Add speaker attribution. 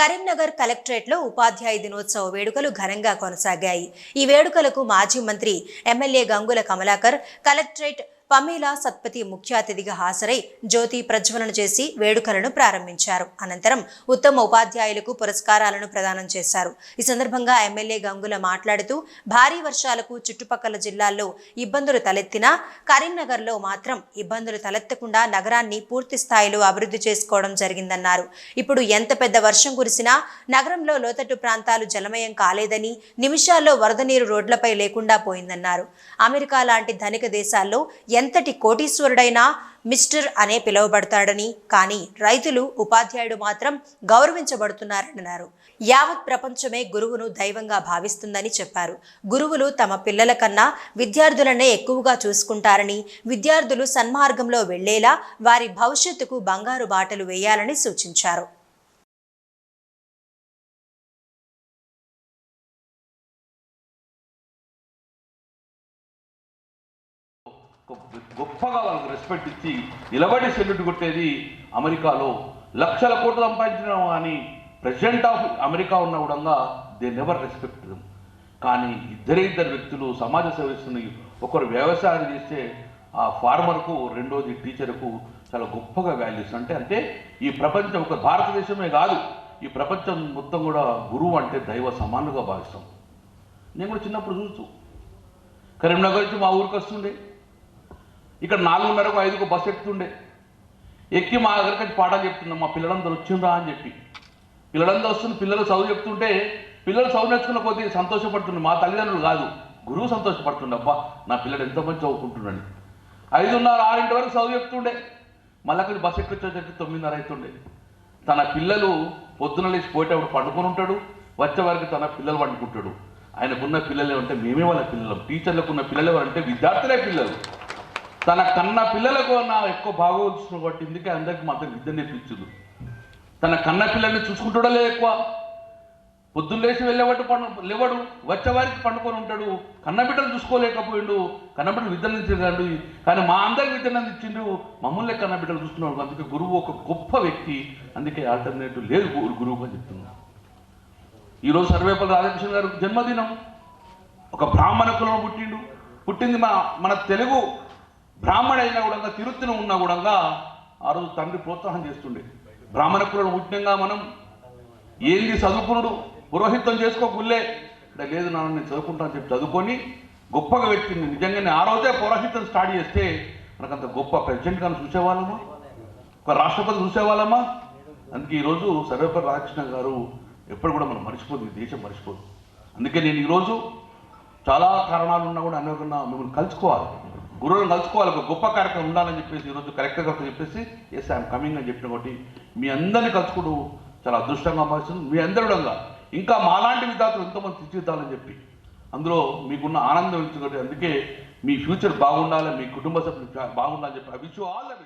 Speaker 1: కరీంనగర్ కలెక్టరేట్లో ఉపాధ్యాయ దినోత్సవ వేడుకలు ఘనంగా కొనసాగాయి. ఈ వేడుకలకు మాజీ మంత్రి MLA Gangula Kamalakar collectorate Pamela Satpathy ముఖ్య అతిథిగా హాజరై జ్యోతి ప్రజ్వలన చేసి వేడుకలను ప్రారంభించారు. అనంతరం ఉత్తమ ఉపాధ్యాయులకు పురస్కారాలను ప్రదానం చేశారు. ఈ సందర్భంగా ఎమ్మెల్యే గంగుల మాట్లాడుతూ భారీ వర్షాలకు చుట్టుపక్కల జిల్లాల్లో ఇబ్బందులు తలెత్తినా కరీంనగర్లో మాత్రం ఇబ్బందులు తలెత్తకుండా నగరాన్ని పూర్తి స్థాయిలో అభివృద్ధి చేసుకోవడం జరిగిందన్నారు. ఇప్పుడు ఎంత పెద్ద వర్షం కురిసినా నగరంలో లోతట్టు ప్రాంతాలు జలమయం కాలేదని నిమిషాల్లో వరద నీరు రోడ్లపై లేకుండా పోయిందన్నారు. అమెరికా లాంటి ధనిక దేశాల్లో ఎంతటి కోటీశ్వరుడైనా మిస్టర్ అనే పిలువబడతాడని కానీ రైతులు ఉపాధ్యాయుడు మాత్రం గౌరవించబడుతున్నారన్నారు. యావత్ ప్రపంచమే గురువును దైవంగా భావిస్తుందని చెప్పారు. గురువులు తమ పిల్లల కన్నా విద్యార్థులనే ఎక్కువగా చూసుకుంటారని విద్యార్థులు సన్మార్గంలో వెళ్ళేలా వారి భవిష్యత్తుకు బంగారు బాటలు వేయాలని సూచించారు.
Speaker 2: గొప్పగా వాళ్ళకి రెస్పెక్ట్ ఇచ్చి నిలబడి సెల్యూట్ కొట్టేది అమెరికాలో లక్షల కోట్లు సంపాదించిన అని ప్రెసిడెంట్ ఆఫ్ అమెరికా ఉన్న కూడా దే నెవర్ రెస్పెక్ట్ కానీ ఇద్దరే ఇద్దరు వ్యక్తులు సమాజ సేవిస్తున్న ఒకరు వ్యవసాయం చేస్తే ఆ ఫార్మర్కు రెండోది టీచర్కు చాలా గొప్పగా వాల్యూస్ అంటే అంటే ఈ ప్రపంచం ఒక భారతదేశమే కాదు. ఈ ప్రపంచం మొత్తం కూడా గురువు అంటే దైవ సమానుగా భావిస్తాం. నేను కూడా చిన్నప్పుడు చూస్తూ కరీంనగర్ నుంచి మా ఊరికి వస్తుండే. ఇక్కడ నాలుగున్నరకు ఐదుకు బస్సు ఎక్కుతుండే. ఎక్కి మా దగ్గరికి వచ్చి పాఠాలు చెప్తున్నాం మా పిల్లలందరూ వచ్చిందా అని చెప్పి. పిల్లలందరూ వస్తుంది పిల్లలు చదువు చెప్తుంటే పిల్లలు చదువు నేర్చుకున్న కొద్ది సంతోషపడుతుండే మా తల్లిదండ్రులు కాదు గురువు సంతోషపడుతుండే. అబ్బా నా పిల్లడు ఎంత మంచి చదువుకుంటున్నాడు. ఐదున్నర ఆరింటి వరకు చదువు చెప్తుండే. మళ్ళీ కొంచెం బస్సు ఎక్కొచ్చేసరికి తొమ్మిదిన్నర అవుతుండే. తన పిల్లలు పొద్దున లేచి పోయేటప్పుడు పండుకొని ఉంటాడు. వచ్చే వరకు తన పిల్లలు పండుకుంటాడు. ఆయనకున్న పిల్లలు అంటే మేమే వాళ్ళ పిల్లలు. టీచర్లకు ఉన్న పిల్లలు ఎవరంటే విద్యార్థులే పిల్లలు. తన కన్న పిల్లలకు నా ఎక్కువ బాగోవచ్చు కాబట్టి ఇందుకే అందరికి మాత్రం విద్య నేర్పించదు. తన కన్న పిల్లల్ని చూసుకుంటాడో లేదు ఎక్కువ. పొద్దున్న లేచి వెళ్ళేవాడు పండు లేవాడు వచ్చేవారికి పండుకొని ఉంటాడు. కన్నబిడ్డలు చూసుకోలేకపోయిండు. కన్నబిడ్డలు విద్యను ఇచ్చాడు కానీ మా అందరికి విద్యను ఇచ్చిండు మమ్మల్ని కన్నబిడ్డలు చూస్తున్నాడు. అందుకే గురువు ఒక గొప్ప వ్యక్తి. అందుకే ఆల్టర్నేటివ్ లేదు గురువు అని చెప్తున్నాను ఈరోజు సర్వేపల్లి రాధాకృష్ణ గారు జన్మదినం. ఒక బ్రాహ్మణ కులం పుట్టిండు. పుట్టింది మన మన తెలుగు బ్రాహ్మణ అయినా కూడా తిరుత్తిన ఉన్నా కూడా ఆ రోజు తండ్రి ప్రోత్సాహం చేస్తుండే. బ్రాహ్మణ కులను పుట్టినంగా మనం ఏంది చదువుకునుడు? పురోహితం చేసుకో గుళ్ళే అంటే లేదు నాన్న నేను చదువుకుంటాను చెప్పి చదువుకొని గొప్పగా పెట్టింది. నిజంగానే ఆ రోజే పురోహితం స్టార్ట్ చేస్తే మనకు అంత గొప్ప ప్రెసిడెంట్ కానీ చూసేవాళ్ళమా? ఒక రాష్ట్రపతి చూసేవాళ్ళమా? అందుకే ఈరోజు సర్వేపల్లి రాధాకృష్ణ గారు ఎప్పుడు కూడా మనం మర్చిపోదు ఈ దేశం మర్చిపోదు. అందుకే నేను ఈరోజు చాలా కారణాలు ఉన్నా కూడా అనుకున్నా మిమ్మల్ని కలుసుకోవాలి. గురువులను కలుసుకోవాలి ఒక గొప్ప కార్యక్రమం ఉండాలని చెప్పేసి ఈరోజు కలెక్టర్ గారితో చెప్పేసి ఎస్ ఐఎమ్ కమింగ్ అని చెప్పిన కాబట్టి మీ అందరినీ కలుసుకుంటూ చాలా అదృష్టంగా మారుస్తుంది మీ అందరి కూడా ఇంకా మాలాంటి విద్యార్థులు ఎంతోమంది తీర్చిద్దాలని చెప్పి. అందులో మీకున్న ఆనందం ఇచ్చుకోండి అందుకే మీ ఫ్యూచర్ బాగుండాలి మీ కుటుంబ సభ్యులు బాగుండాలని చెప్పి. I wish all the